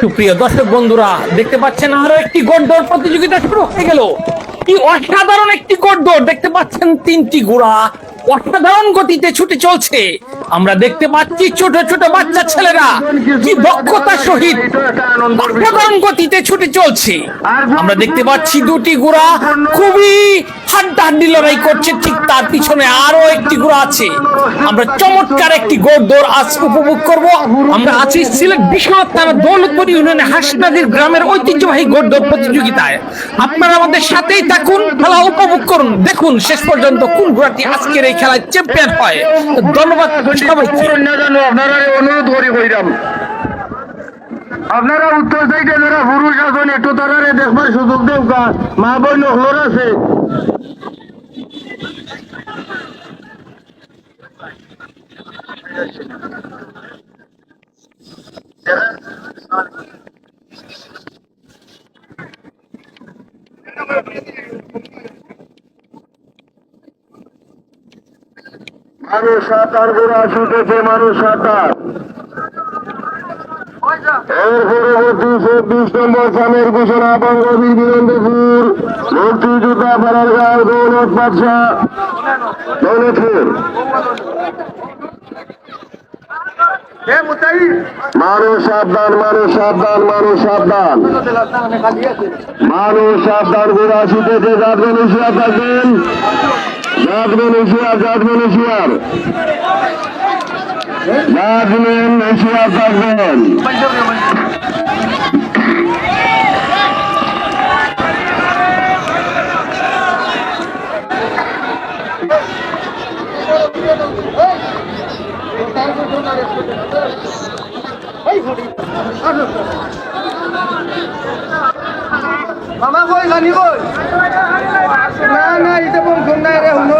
সুপ্রিয় দর্শক বন্ধুরা, দেখতে পাচ্ছেন আরও একটি প্রতিযোগিতা শুরু হয়ে গেল। কি অসাধারণ একটি দেখতে পাচ্ছেন তিনটি ঘোড়া অসাধারণ গতিতে ছুটে চলছে। আমরা দেখতে পাচ্ছি ছোট ছোট বাচ্চা ছেলেরা কি দক্ষতার সহিত অসাধারণ গতিতে ছুটে চলছে। আমরা দেখতে পাচ্ছি দুটি ঘোড়া খুবই হাড্ডাহাড্ডি লড়াই করছে ঠিক তার পিছনে আরও একটি আছে আমরা চমৎকার একটি গোড়দৌড় আজ উপভোগ করব আমরা আছি সিলেট বিশ্বনাথ থানা দৌলতপুর ইউনিয়নের হাসনাদির গ্রামের ঐতিহ্যবাহী গোড়দৌড় প্রতিযোগিতায় আপনারা আমাদের সাথেই থাকুন খেলা উপভোগ করুন দেখুন শেষ পর্যন্ত কোন ঘোড়াটি আজকের এই খেলায় চ্যাম্পিয়ন হয় ধন্যবাদ আপনারা অনুরোধ করি আপনারা উত্তর সাইডে যারা পুরুষ আছেন, একটু তারারে দেখবার সুযোগ দেব মা বোন হলোর আছে। মানুষ সাঁতার গোড়া ছুটেছে মানুষ সাঁতার এর মানুষ সাবধান মানুষ সাবধান মানুষ সাবধান। মানুষ সাবধান গোড়া ছুটেছে হুশিয়ার যাদবেন হুশিয়ার থাকবেন মামা কই জানি কই না না এটা বলছেন না রে হুনো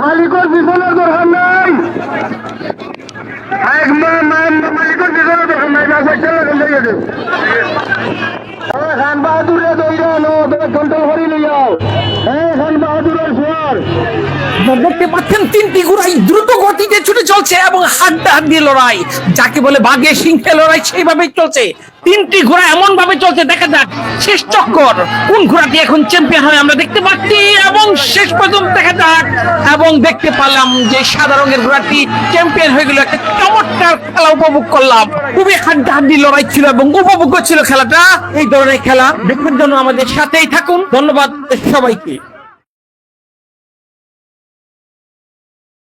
মালিকের পিছনের দরকার নাই। মালিকের পিছনের দরকার নাই খান বাহাদুরে দইরা নো কন্ট্রোল করি লইয়াও এ খান বাহাদুরের আপনারা দেখতে পাচ্ছেন তিনটি ঘোড়াই দ্রুত চলছে এবং হাড্ডা হাড্ডি লড়াই। যাকে বলে বাঘে, সিংহে লড়াই, সেইভাবেই চলছে। তিনটি ঘোড়া এমন ভাবে চলছে, দেখা যাক, শেষ চক্কর। কোন ঘোড়াটি এখন চ্যাম্পিয়ন হয় আমরা দেখতে পাচ্ছি, এবং শেষ পর্যন্ত দেখা যাক। এবং দেখতে পারলাম যে সাদা রঙের ঘোড়াটি চ্যাম্পিয়ন হয়ে গেল, একটা চমৎকার খেলা উপভোগ করলাম। খুবই হাড্ডা হাড্ডি লড়াই ছিল এবং উপভোগ ছিল খেলাটা। এই ধরনের খেলা দেখার জন্য আমাদের সাথেই থাকুন। ধন্যবাদ সবাইকে।